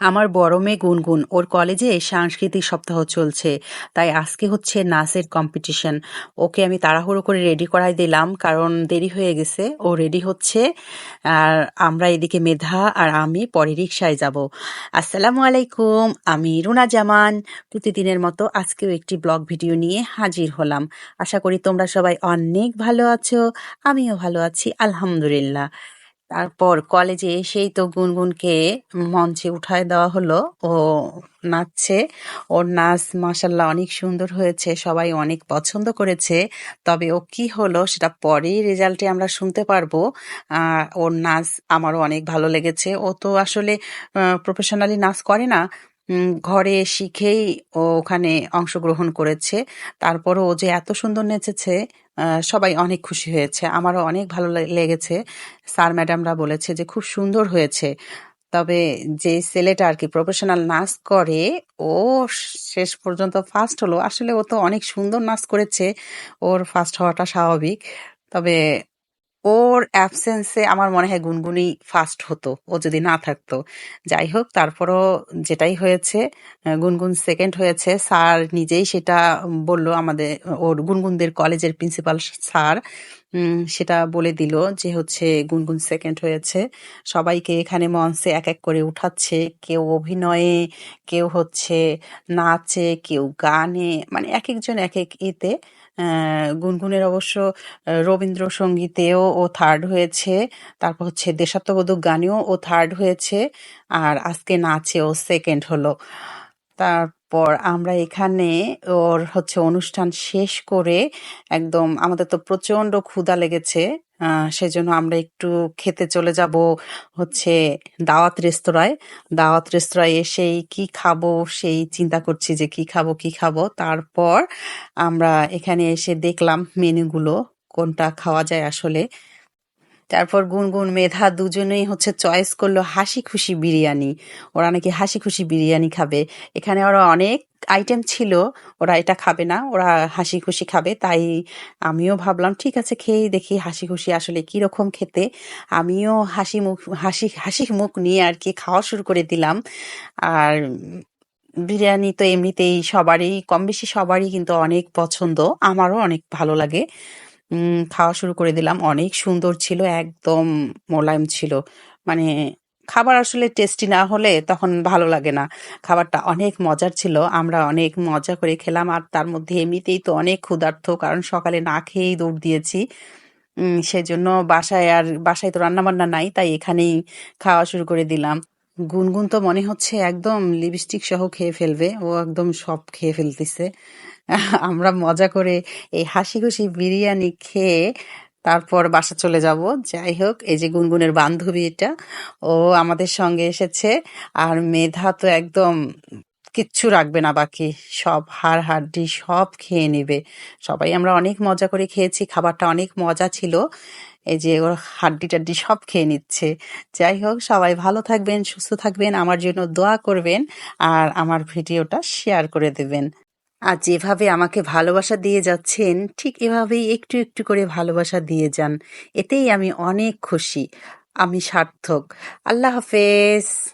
আমার বড় মেয়ে গুনগুন, ওর কলেজে সাংস্কৃতিক সপ্তাহ চলছে, তাই আজকে হচ্ছে নাচের কম্পিটিশন ওকে আমি তাড়াহুড়ো করে রেডি করাই দিলাম, কারণ দেরি হয়ে গেছে। ও রেডি হচ্ছে, আর আমরা এদিকে মেধা আর আমি পরে রিক্সায় যাব। আসসালামু আলাইকুম, আমি রুনা জামান। প্রতিদিনের মতো আজকেও একটি ব্লগ ভিডিও নিয়ে হাজির হলাম। আশা করি তোমরা সবাই অনেক ভালো আছো, আমিও ভালো আছি, আলহামদুলিল্লাহ। তারপর কলেজে এসেই তো গুনগুনকে মঞ্চে উঠায় দেওয়া হলো। ও নাচছে। ওর নাচ মাসাল্লাহ অনেক সুন্দর হয়েছে। সবাই অনেক পছন্দ করেছে। তবে ও কি হলো সেটা পরেই রেজাল্টে আমরা শুনতে পারব। ওর নাচ আমারও অনেক ভালো লেগেছে। ও তো আসলে প্রফেশনালি নাচ করে না। ঘরে শিখেই ও ওখানে অংশগ্রহণ করেছে। তারপরও ও যে এত সুন্দর নেচেছে সবাই অনেক খুশি হয়েছে। আমারও অনেক ভালো লেগেছে। স্যার ম্যাডামরা বলেছে যে, খুব সুন্দর হয়েছে। তবে যে ছেলেটা আর কি প্রফেশনাল নাচ করে, ও শেষ পর্যন্ত ফার্স্ট হলো। আসলে ও তো অনেক সুন্দর নাচ করেছে। ওর ফার্স্ট হওয়াটা স্বাভাবিক। তবে ওর অ্যাবসেন্সে আমার মনে হয় গুনগুনি ফার্স্ট হতো, ও যদি না থাকতো। যাই হোক, তারপরও যেটাই হয়েছে গুনগুন সেকেন্ড হয়েছে। স্যার নিজেই সেটা বলল আমাদের, ওর গুনগুনদের কলেজের প্রিন্সিপাল স্যার। সেটা বলে দিল যে হচ্ছে গুনগুন সেকেন্ড হয়েছে। সবাইকে এখানে মঞ্চে এক এক করে উঠাচ্ছে। কেউ অভিনয়ে কেউ হচ্ছে নাচে কেউ গানে মানে এক একজন এক এক আহ, গুনগুনের অবশ্য রবীন্দ্রসঙ্গীতেও ও থার্ড হয়েছে। তারপর হচ্ছে দেশাত্মবোধক গানেও ও থার্ড হয়েছে। আর আজকে নাচেও সেকেন্ড হলো। তারপর আমরা এখানে ওর হচ্ছে অনুষ্ঠান শেষ করে একদম আমাদের তো প্রচণ্ড ক্ষুধা লেগেছে সেজন্য আমরা একটু খেতে চলে যাব হচ্ছে দাওয়াত রেস্তোরাঁয়। দাওয়াত রেস্তোরাঁয় এসেই কি খাব সেই চিন্তা করছি যে কি খাব কি খাব। তারপর আমরা এখানে এসে দেখলাম মেনুগুলো কোনটা খাওয়া যায় আসলে। তারপর গুনগুন মেধা দুজনেই হচ্ছে চয়েস করল হাসি খুশি বিরিয়ানি। ওরা নাকি হাসি খুশি বিরিয়ানি খাবে। এখানে ওরা অনেক আইটেম ছিল, ওরা এটা খাবে না, ওরা হাসি খুশি খাবে। তাই আমিও ভাবলাম, ঠিক আছে, খেয়েই দেখি হাসি খুশি আসলে কীরকম খেতে। আমিও হাসি মুখ, হাসি হাসি মুখ নিয়ে আর কি খাওয়া শুরু করে দিলাম। আর বিরিয়ানি তো এমনিতেই সবারই কম বেশি সবারই কিন্তু অনেক পছন্দ। আমারও অনেক ভালো লাগে। খাওয়া শুরু করে দিলাম। অনেক সুন্দর ছিল, একদম মোলায়েম ছিল। মানে খাবার আসলে টেস্টি না হলে তখন ভালো লাগে না। খাবারটা অনেক মজার ছিল, আমরা অনেক মজা করে খেলাম। আর তার মধ্যে এমনিতেই তো অনেক ক্ষুধার্ত, কারণ সকালে না খেয়েই দৌড় দিয়েছি। সেজন্য বাসায় আর, বাসায় তো রান্না বান্না নাই, তাই এখানেই খাওয়া শুরু করে দিলাম। গুনগুন তো মনে হচ্ছে একদম লিপস্টিক সহ খেয়ে ফেলবে, ও একদম সব খেয়ে ফেলতেছে। আমরা মজা করে এই হাসি খুশি বিরিয়ানি খেয়ে তারপর বাসা চলে যাব। যাই হোক, এই যে গুনগুনের বান্ধবী এটা, ও আমাদের সঙ্গে এসেছে। আর মেধা তো একদম কিচ্ছু রাখবে না, বাকি সব হাড় হাড্ডি সব খেয়ে নেবে। সবাই আমরা অনেক মজা করে খেয়েছি, খাবারটা অনেক মজা ছিল। এই যে ওর হাড্ডি টাড্ডি সব খেয়ে নিচ্ছে। যাই হোক, সবাই ভালো থাকবেন, সুস্থ থাকবেন, আমার জন্য দোয়া করবেন, আর আমার ভিডিওটা শেয়ার করে দেবেন। আর যেভাবে আমাকে ভালোবাসা দিয়ে যাচ্ছেন, ঠিক এভাবেই একটু একটু করে ভালোবাসা দিয়ে যান। এতেই আমি অনেক খুশি। আমি সার্থক। আল্লাহ হাফেজ।